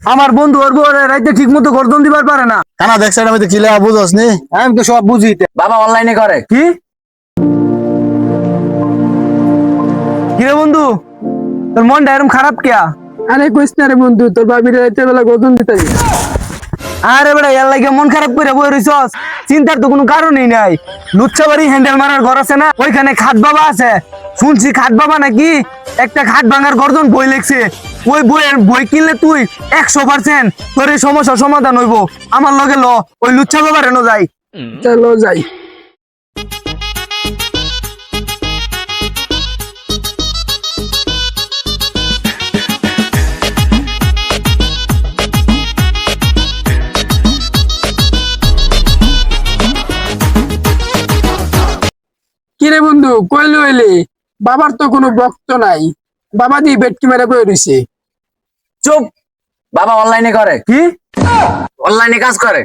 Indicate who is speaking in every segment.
Speaker 1: আমার বন্ধু ওর বউ রাইতে ঠিক মতো গর্দন দিবার পারে না।
Speaker 2: কানা দেখছে আমি তো কিলে বুঝস নি?
Speaker 1: আমি তো সব বুঝি।
Speaker 3: বাবা অনলাইনে করে।
Speaker 1: কি? কিরে বন্ধু? তোর মনটা এরকম খারাপ কেয়া?
Speaker 4: আরে কইস না রে বন্ধু তোর বাবির রাতের বেলা গদন দিতে
Speaker 1: আরে বেড়া এর লাগে মন খারাপ করে বই রইছস। চিন্তার তো কোনো কারণই নাই। লুচ্ছা বাড়ি হ্যান্ডেল মারার ঘর আছে না ওইখানে খাট বাবা আছে। শুনছি খাট বাবা নাকি একটা খাট ভাঙার গর্জন বই লিখছে। ওই বইয়ের বই কিনলে তুই একশো পার্সেন্ট তোর এই সমস্যার সমাধান হইব। আমার লগে ল, ওই লুচ্ছা বাবার এনো যাই।
Speaker 4: চলো যাই। কিরে বন্ধু কইলো বাবার তো কোনো বক্ত নাই। বাবা দিয়ে বেটকি মেরে বয়ে রইছে।
Speaker 3: চুপ। বাবা অনলাইনে করে।
Speaker 1: কি?
Speaker 3: অনলাইনে কাজ করে।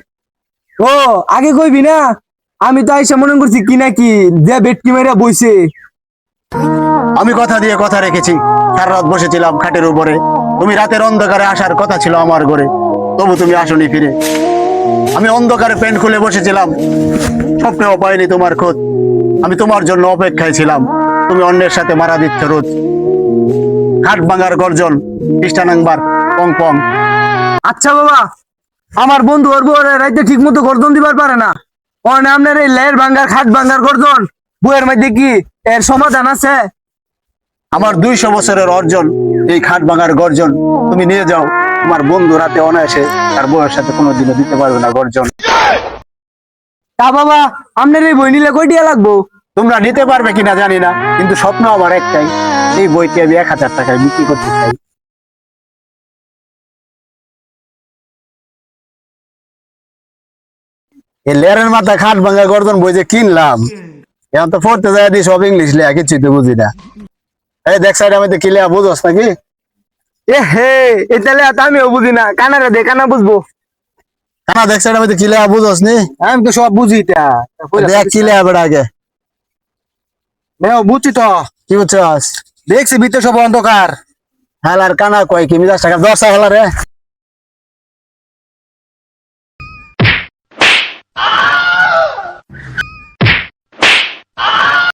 Speaker 1: ও আগে কইবি না? আমি তো আইসা মনে করছি কি নাকি যে বেটকি মেরা বইছে।
Speaker 2: আমি কথা দিয়ে কথা রেখেছি। সারা রাত বসেছিলাম খাটের উপরে। তুমি রাতের অন্ধকারে আসার কথা ছিল আমার ঘরে। তবু তুমি আসনি ফিরে। আমি অন্ধকারে প্যান্ট খুলে বসেছিলাম। স্বপ্নেও পাইনি তোমার খোঁজ। আমি তোমার জন্য অপেক্ষায় ছিলাম। তুমি অন্যের সাথে মারা দিচ্ছ রোজ। খাট ভাঙার গর্জন খ্রিস্টানাংবার পং পং।
Speaker 1: আচ্ছা বাবা আমার বন্ধু ওর বউ রাইতে ঠিক মতো গর্দন দিবার পারে না। অনে আপনার এই লের ভাঙ্গার খাট ভাঙ্গার গর্দন বইয়ের মধ্যে কি এর সমাধান আছে?
Speaker 2: আমার দুইশো বছরের অর্জন এই খাট ভাঙার গর্জন তুমি নিয়ে যাও। তোমার বন্ধু রাতে অনায়াসে তার বউয়ের সাথে কোনোদিনও দিতে পারবে না গর্জন।
Speaker 1: তা বাবা আপনার এই বই নিলে কয়টিয়া লাগবো?
Speaker 2: তোমরা নিতে পারবে কিনা জানি না কিন্তু স্বপ্ন আমার একটাই এই বইটি আমি এক হাজার টাকায় বিক্রি করতে চাই। এই লেরের মাথা খাট ভাঙা গর্দন বই যে কিনলাম এখন তো পড়তে যায় দি সব ইংলিশ লেয়া কিছুই তো বুঝি না। এই দেখ সাইড আমি তো কি লেয়া বুঝোস নাকি?
Speaker 1: এ হে এ তাহলে আর আমিও বুঝি না কানারে দে কানা বুঝব।
Speaker 2: কানা দেখ সাইড আমি তো কি লেয়া বুঝোস নি?
Speaker 1: আমি তো সব বুঝি তা
Speaker 2: দেখ কি লেয়া বেড়া আগে।
Speaker 1: নেও বুঝছি তো,
Speaker 2: কি বুঝছস?
Speaker 1: দেখছি ভিতরে সব অন্ধকার।
Speaker 2: হেলার কানা কয় কি? মিজাজ টাকা দশ হেলা রে